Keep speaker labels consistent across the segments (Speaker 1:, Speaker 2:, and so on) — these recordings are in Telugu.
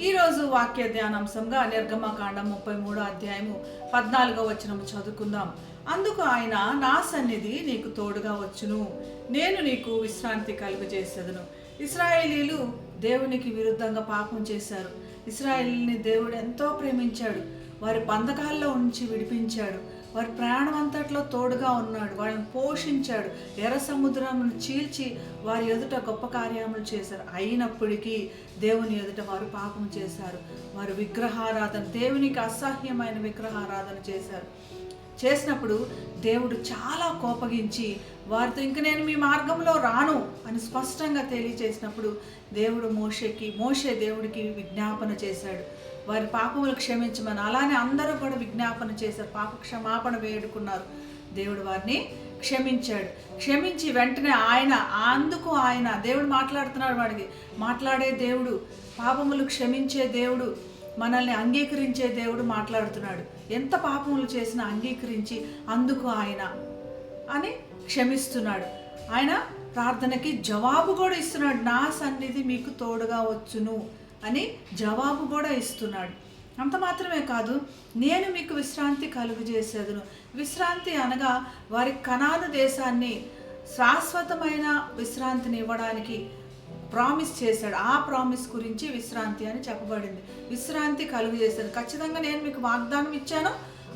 Speaker 1: ఈరోజు వాక్య ధ్యానాంశంగా నిర్గమకాండం ముప్పై మూడో అధ్యాయము పద్నాలుగో వచనం చదువుకుందాం. అందుకు ఆయన నా సన్నిధి నీకు తోడుగా వచ్చును. నేను నీకు విశ్రాంతి కలుగజేసేదను. ఇస్రాయేలీలు దేవునికి విరుద్ధంగా పాపం చేశారు. ఇస్రాయేలీని దేవుడు ఎంతో ప్రేమించాడు. వారి బంధకాల్లో ఉంచి విడిపించాడు. వారి ప్రయాణం అంతట్లో తోడుగా ఉన్నాడు. వాళ్ళని పోషించాడు. ఎర్ర సముద్రమును చీల్చి వారి ఎదుట గొప్ప కార్యములు చేశారు. అయినప్పటికీ దేవుని ఎదుట వారు పాపం చేశారు. వారు విగ్రహారాధన దేవునికి అసహ్యమైన విగ్రహారాధన చేశారు. చేసినప్పుడు దేవుడు చాలా కోపగించి వారితో ఇంక నేను మీ మార్గంలో రాను అని స్పష్టంగా తెలియచేసినప్పుడు దేవుడు మోషేకి మోషే దేవుడికి విజ్ఞాపన చేశాడు. వారి పాపములు క్షమించమని అలానే అందరూ కూడా విజ్ఞాపన చేశారు. పాప క్షమాపణ వేడుకున్నారు. దేవుడు వారిని క్షమించాడు. క్షమించి వెంటనే ఆయన అందుకు ఆయన దేవుడు మాట్లాడుతున్నాడు వాడికి మాట్లాడే దేవుడు పాపములు క్షమించే దేవుడు మనల్ని అంగీకరించే దేవుడు మాట్లాడుతున్నాడు. ఎంత పాపములు చేసినా అంగీకరించి అందుకు ఆయన అని క్షమిస్తున్నాడు. ఆయన ప్రార్థనకి జవాబు కూడా ఇస్తున్నాడు. నా సన్నిధి మీకు తోడుగా వచ్చును అని జవాబు కూడా ఇస్తున్నాడు. అంత మాత్రమే కాదు నేను మీకు విశ్రాంతి కలుగజేసేదను. విశ్రాంతి అనగా వారి కణాను దేశాన్ని శాశ్వతమైన విశ్రాంతిని ఇవ్వడానికి ప్రామిస్ చేశాడు. ఆ ప్రామిస్ గురించి విశ్రాంతి అని చెప్పబడింది. విశ్రాంతి కలుగు చేశాడు. ఖచ్చితంగా నేను మీకు వాగ్దానం ఇచ్చాను.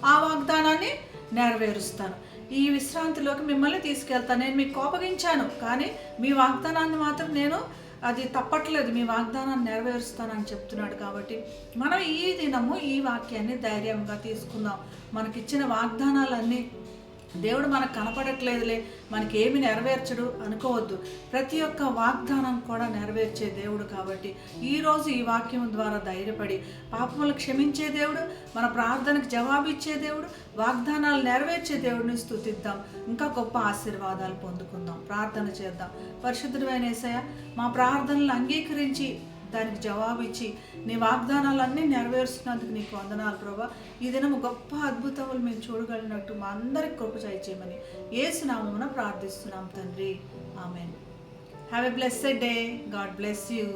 Speaker 1: ఆ వాగ్దానాన్ని నెరవేరుస్తాను. ఈ విశ్రాంతిలోకి మిమ్మల్ని తీసుకెళ్తాను. నేను మీకు కోపగించాను కానీ మీ వాగ్దానాన్ని మాత్రం నేను అది తప్పట్లేదు. మీ వాగ్దానాన్ని నెరవేరుస్తానని చెప్తున్నాడు కాబట్టి మనం ఈ దినము ఈ వాక్యాన్ని ధైర్యంగా తీసుకుందాం. మనకిచ్చిన వాగ్దానాలన్నీ దేవుడు మనకు కనపడట్లేదులే మనకి ఏమి నెరవేర్చడు అనుకోవద్దు. ప్రతి ఒక్క వాగ్దానం కూడా నెరవేర్చే దేవుడు కాబట్టి ఈరోజు ఈ వాక్యం ద్వారా ధైర్యపడి పాపములు క్షమించే దేవుడు మన ప్రార్థనకు జవాబిచ్చే దేవుడు వాగ్దానాలు నెరవేర్చే దేవుడిని స్థుతిద్దాం ఇంకా గొప్ప ఆశీర్వాదాలు పొందుకుందాం. ప్రార్థన చేద్దాం. పరిశుద్ధుడు ఏసయ్య మా ప్రార్థనలు అంగీకరించి దానికి జవాబు ఇచ్చి నీ వాగ్దానాలన్నీ నెరవేరుస్తున్నందుకు నీకు వందనాలు ప్రభా. ఈ దినము గొప్ప అద్భుతములు మేము చూడగలిగినట్టు మా అందరికి కృప చేయమని ఏసునామమున ప్రార్థిస్తున్నాం తండ్రి. Amen. Have a blessed day God bless you